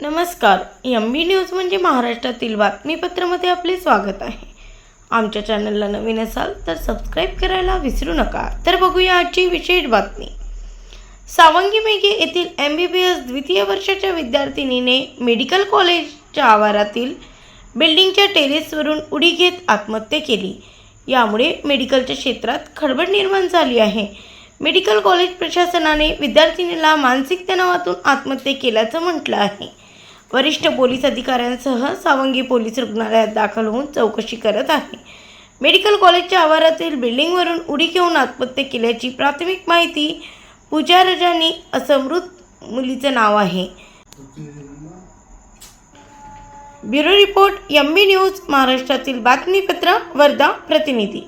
नमस्कार M B news म्हणजे महाराष्ट्रातील बातमीपत्रामध्ये आपले स्वागत आहे. आमच्या चॅनलला नवीन असाल तर सबस्क्राईब करायला विसरू नका. तर बघूया आजची विशेष बातमी. सावंगी मेघे येथील एम बी बी एस द्वितीय वर्षाच्या विद्यार्थिनीने मेडिकल कॉलेजच्या आवारातील बिल्डिंगच्या टेरेसवरून उडी घेत आत्महत्या केली. यामुळे मेडिकलच्या क्षेत्रात खळबळ निर्माण झाली आहे. मेडिकल कॉलेज प्रशासनाने विद्यार्थिनीला मानसिक तणावातून आत्महत्या केल्याचं म्हटलं आहे. वरिष्ठ पोलीस अधिकाऱ्यांसह सावंगी पोलीस रुग्णालयात दाखल होऊन चौकशी करत आहे. मेडिकल कॉलेजच्या आवारातील बिल्डिंगवरून उडी घेऊन आत्महत्या केल्याची प्राथमिक माहिती पूजा रजानी असं मृत मुलीचं नाव आहे. Bureau report M B news महाराष्ट्रातील बातमीपत्र वर्धा प्रतिनिधी.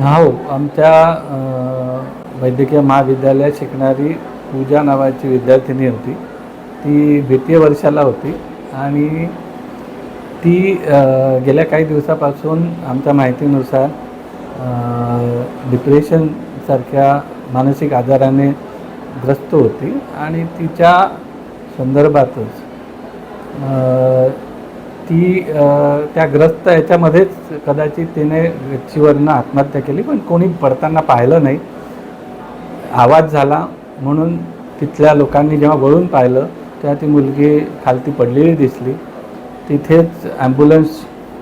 हो आमच्या वैद्यकीय महाविद्यालयात शिकणारी पूजा नावाची विद्यार्थिनी होती. ती द्वितीय वर्षाला होती. आणि ती गेल्या काही दिवसापासून आमच्या माहितीनुसार डिप्रेशनसारख्या मानसिक आजाराने ग्रस्त होती. आणि तिच्या संदर्भातच ती त्या ग्रस्त याच्यामध्येच कदाचित तिने गच्चीवरनं आत्महत्या केली पण कोणी पडताना पाहिलं नाही. आवाज झाला म्हणून तिथल्या लोकांनी जेव्हा वळून पाहिलं तेव्हा ती मुलगी खालती पडलेली दिसली. तिथेच ॲम्ब्युलन्स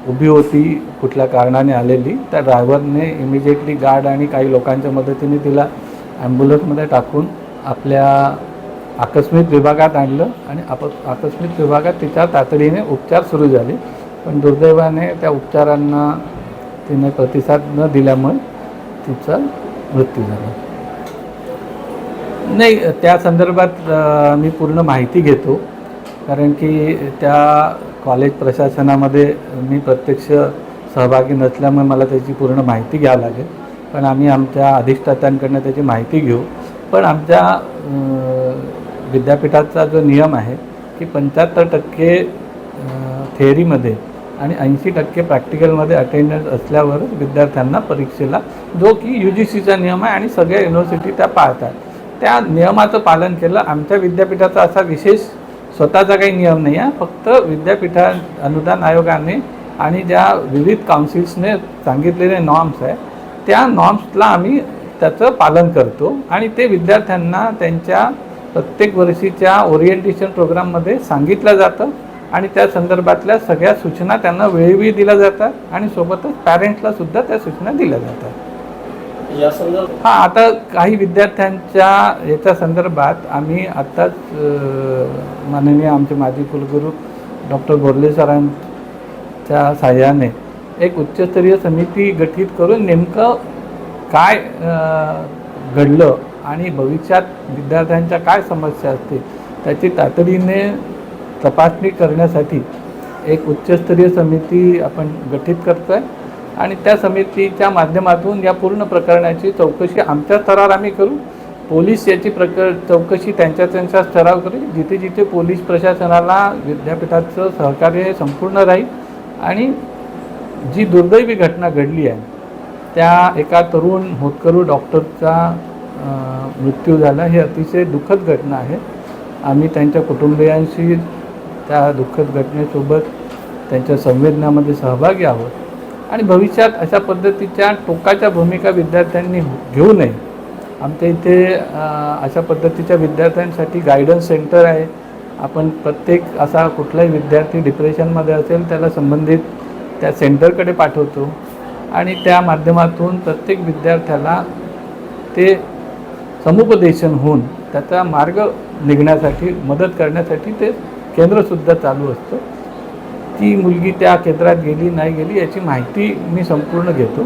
उभी होती कुठल्या कारणाने आलेली. त्या ड्रायव्हरने इमिजिएटली गार्ड आणि काही लोकांच्या मदतीने तिला ॲम्ब्युलन्समध्ये टाकून आपल्या आकस्मिक विभागात आणलं आणि आप आकस्मिक विभागात तिच्या तातडीने उपचार सुरू झाले. पण दुर्दैवाने त्या उपचारांना तिने प्रतिसाद न दिल्यामुळे तिचा मृत्यू झाला. नाही त्या संदर्भात मी पूर्ण माहिती घेतो. कारण की त्या कॉलेज प्रशासनामध्ये मी प्रत्यक्ष सहभागी नसल्यामुळे मला त्याची पूर्ण माहिती घ्यावी लागेल. पण आम्ही आमच्या अधिष्ठात्यांकडनं त्याची माहिती घेऊ. पण आमच्या विद्यापीठाचा जो नियम आहे की पंच्याहत्तर टक्के थेअरीमध्ये आणि ऐंशी टक्के प्रॅक्टिकलमध्ये अटेंडन्स असल्यावरच विद्यार्थ्यांना परीक्षेला जो की यू जी सीचा नियम आहे आणि सगळ्या युनिव्हर्सिटी त्या पाळतात. त्या नियमाचं पालन केलं. आमच्या विद्यापीठाचा असा विशेष स्वतःचा काही नियम नाही आहे. फक्त विद्यापीठा अनुदान आयोगाने आणि ज्या विविध काउन्सिल्सने सांगितलेले नॉर्म्स आहे त्या नॉर्म्सला आम्ही त्याचं पालन करतो. आणि ते विद्यार्थ्यांना त्यांच्या प्रत्येक वर्षीच्या ओरिएंटेशन प्रोग्राममध्ये सांगितलं जातं. आणि त्या संदर्भातल्या सगळ्या सूचना त्यांना वेळोवेळी दिल्या जातात. आणि सोबतच पॅरेंट्सला सुद्धा त्या सूचना दिल्या जातात. हां आता काही विद्यार्थ्यांच्या याच्या संदर्भात आम्ही आत्ताच माननीय आमचे माजी कुलगुरू डॉक्टर बोर्ले सरांच्या साह्याने एक उच्चस्तरीय समिती गठीत करून नेमकं काय घडलं आणि भविष्यात विद्यार्थ्यांच्या काय समस्या असतील त्याची तातडीने तपासणी करण्यासाठी एक उच्चस्तरीय समिती आपण गठीत करतो आहे आणि त्या समितीच्या माध्यमातून या पूर्ण प्रकरणाची चौकशी आमच्या स्तरावर आम्ही करू. पोलीस याची प्रकर चौकशी त्यांच्या त्यांच्या स्तरावर करू. जिथे जिथे पोलीस प्रशासनाला विद्यापीठाचं सहकार्य हे संपूर्ण राहील आणि जी दुर्दैवी घटना घडली आहे त्या एका तरुण होतकरू डॉक्टरचा मृत्यू झाला. ही अतिशय दुःखद घटना आहे. आम्ही त्यांच्या कुटुंबियांशी त्या दुःखद घटनेसोबत त्यांच्या संवेदनामध्ये सहभागी आहोत. आणि भविष्यात अशा पद्धतीच्या टोकाच्या भूमिका विद्यार्थ्यांनी घेऊ नये. आमच्या इथे अशा पद्धतीच्या विद्यार्थ्यांसाठी गायडन्स सेंटर आहे. आपण प्रत्येक असा कुठलाही विद्यार्थी डिप्रेशनमध्ये असेल त्याला संबंधित त्या सेंटरकडे पाठवतो. आणि त्या माध्यमातून प्रत्येक विद्यार्थ्याला ते समुपदेशन होऊन त्याचा मार्ग निघण्यासाठी मदत करण्यासाठी ते केंद्रसुद्धा चालू असतं. ती मुलगी त्या क्षेत्रात गेली नाही गेली याची माहिती मी संपूर्ण घेतो.